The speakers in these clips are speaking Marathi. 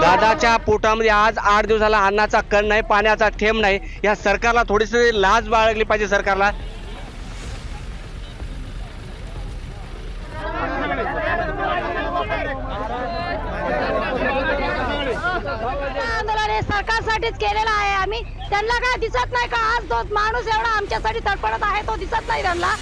दादाच्या पोटामध्ये आज आठ दिवसाला अन्नाचा कण नाही पाण्याचा थेंब नाही. या सरकारला थोडीशी लाज बाळगली पाहिजे सरकारला. आंदोलन हे सरकारसाठीच केलेलं आहे आम्ही. त्यांना काय दिसत नाही का? आज तो माणूस एवढा आमच्यासाठी तडपडत आहे तो दिसत नाही त्यांना.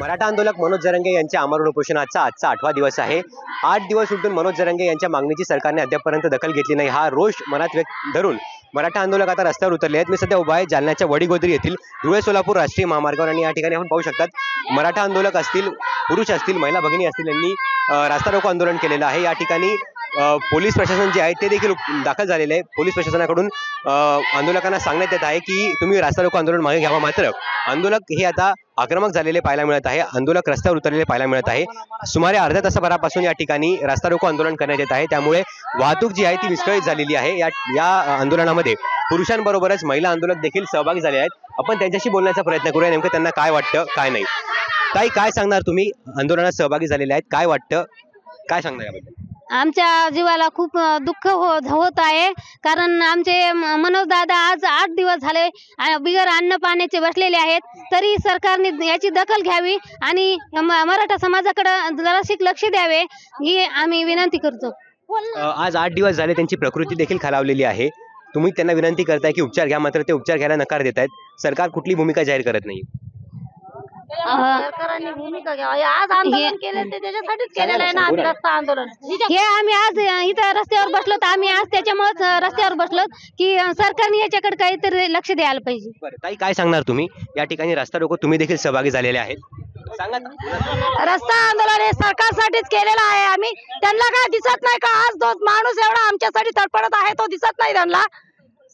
मराठा आंदोलक मनोज जरंगे यांच्या अमरण उपोषणाचा आजचा आठवा दिवस आहे. आठ दिवस उलटून मनोज जरंगे यांच्या मागणीची सरकारने अद्यापपर्यंत दखल घेतली नाही. हा रोष मनात व्यक्त धरून मराठा आंदोलक आता रस्त्यावर उतरले आहेत. मी सध्या उभा आहे जालन्याच्या वडीगोदरी येथील धुळे सोलापूर राष्ट्रीय महामार्गावर आणि या ठिकाणी आपण पाहू शकतात. मराठा आंदोलक असतील पुरुष असतील महिला भगिनी असतील यांनी रास्ता रोको आंदोलन केलेलं आहे. या ठिकाणी पोलीस प्रशासन जे आहे ते देखील दाखल झालेले आहे. पोलीस प्रशासनाकडून आंदोलकांना सांगण्यात येत आहे की तुम्ही रास्ता रोको आंदोलन मागे घ्यावा मात्र आंदोलक हे आता आक्रमक झालेले पाहायला मिळत आहे. आंदोलक रस्त्यावर उतरलेले पाहायला मिळत आहे. सुमारे अर्ध्या तासाभरापासून या ठिकाणी रास्ता रोको आंदोलन करण्यात येत आहे. त्यामुळे वाहतूक जी आहे ती विस्कळीत झालेली आहे. या या आंदोलनामध्ये पुरुषांबरोबरच महिला आंदोलक देखील सहभागी झाले आहेत. आपण त्यांच्याशी बोलण्याचा प्रयत्न करूया. नेमकं त्यांना काय वाटतं काय नाही. ताई काय सांगणार तुम्ही? आंदोलनात सहभागी झालेले आहेत. काय वाटतं? काय सांगणार याबद्दल? आमच्या जीवाला खूप दुःख हो- होत आहे. कारण आमचे मनोजदादा मनोज दादा आज आठ दिवस झाले बिगर अन्न पाण्याचे बसलेले आहेत. तरी सरकारने याची दखल घ्यावी आणि मराठा समाजाकडे जराशिक लक्ष द्यावे ही आम्ही विनंती करतो. आज आठ दिवस झाले त्यांची प्रकृती देखील खालावलेली आहे. तुम्ही त्यांना विनंती करताय की उपचार घ्या मात्र ते उपचार घ्यायला नकार देत आहेत सरकार कुठली भूमिका जाहीर करत नाही सरकारने भूमिका घ्यावी. आज आंदोलन केले ते त्याच्यासाठीच केलेलं आहे ना आम्ही रस्ता आंदोलन. हे आम्ही आज इथं रस्त्यावर बसलो तर आम्ही आज त्याच्यामुळेच रस्त्यावर बसलो की सरकारने याच्याकडे काहीतरी लक्ष द्यायला पाहिजे. बरं ताई काय सांगणार तुम्ही? या ठिकाणी रस्ता रोको तुम्ही देखील सहभागी झालेले आहेत. सांगा. रस्ता आंदोलन हे सरकारसाठीच केलेलं आहे आम्ही. त्यांना काय दिसत नाही का? आज तो माणूस एवढा आमच्यासाठी तडपडत आहे तो दिसत नाही त्यांना.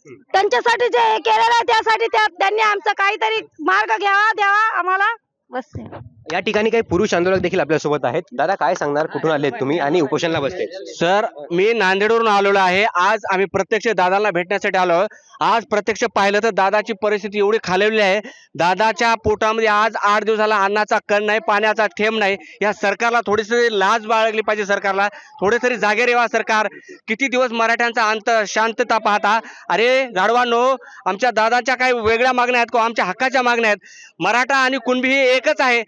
त्यांच्यासाठी जे हे केलेलं आहे त्यासाठी त्या- त्यांनी आमचा काहीतरी मार्ग घ्यावा द्यावा आम्हाला. você. या ठिकाणी काही पुरुष आंदोलक देखील आपल्यासोबत आहेत. दादा काय सांगणार? कुठून आलेत तुम्ही? आणि उपोषणला बसले सर मी नांदेडवरून आलेलो आहे. आज आम्ही प्रत्यक्ष दादाला भेटण्यासाठी आलो. आज प्रत्यक्ष पाहिलं तर दादाची परिस्थिती एवढी खालवली आहे. दादाच्या पोटामध्ये आज आठ दिवसाला अन्नाचा कण नाही पाण्याचा थेंब नाही. या सरकारला थोडीशी लाज बाळगली पाहिजे सरकारला. थोडे तरी जागे रेवा सरकार. किती दिवस मराठ्यांचा अंत शांतता पाहता. अरे गाढवांनो आमच्या दादाच्या काही वेगळ्या मागण्या आहेत किंवा आमच्या हक्काच्या मागण्या आहेत. मराठा आणि कुणबी हे एकच आहे.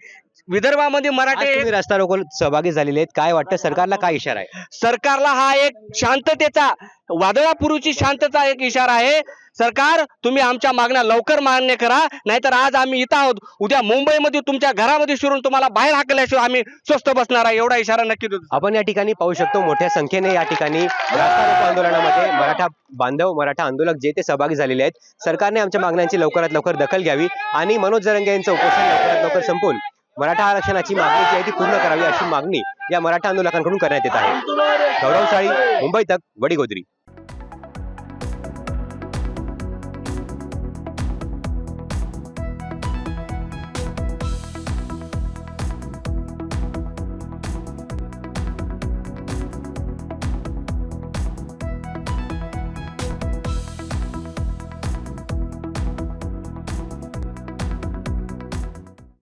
विदर्भामध्ये मराठे रस्ता रोको सहभागी झालेले आहेत. काय वाटतं? सरकारला काय इशारा आहे? सरकारला हा एक शांततेचा वादळापूर्वीची शांतता एक इशारा आहे. सरकार तुम्ही आमच्या मागण्या लवकर मान्य करा. नाहीतर आज आम्ही इथं आहोत. उद्या मुंबईमध्ये तुमच्या घरामध्ये शिरून तुम्हाला बाहेर हाकल्याशिवाय आम्ही स्वस्त बसणार आहे. एवढा इशारा नक्की देतो. आपण या ठिकाणी पाहू शकतो मोठ्या संख्येने या ठिकाणी रास्ता रोको आंदोलनामध्ये मराठा बांधव मराठा आंदोलक जे ते सहभागी झालेले आहेत. सरकारने आमच्या मागण्यांची लवकरात लवकर दखल घ्यावी आणि मनोज जरंगे यांचं उपोषण लवकरात लवकर संपवून मराठा आरक्षणाची मागणी जी आहे ती पूर्ण करावी अशी मागणी या मराठा आंदोलकांकडून करण्यात येत आहे. गौरवशाळी मुंबई तक वडीगोद्री.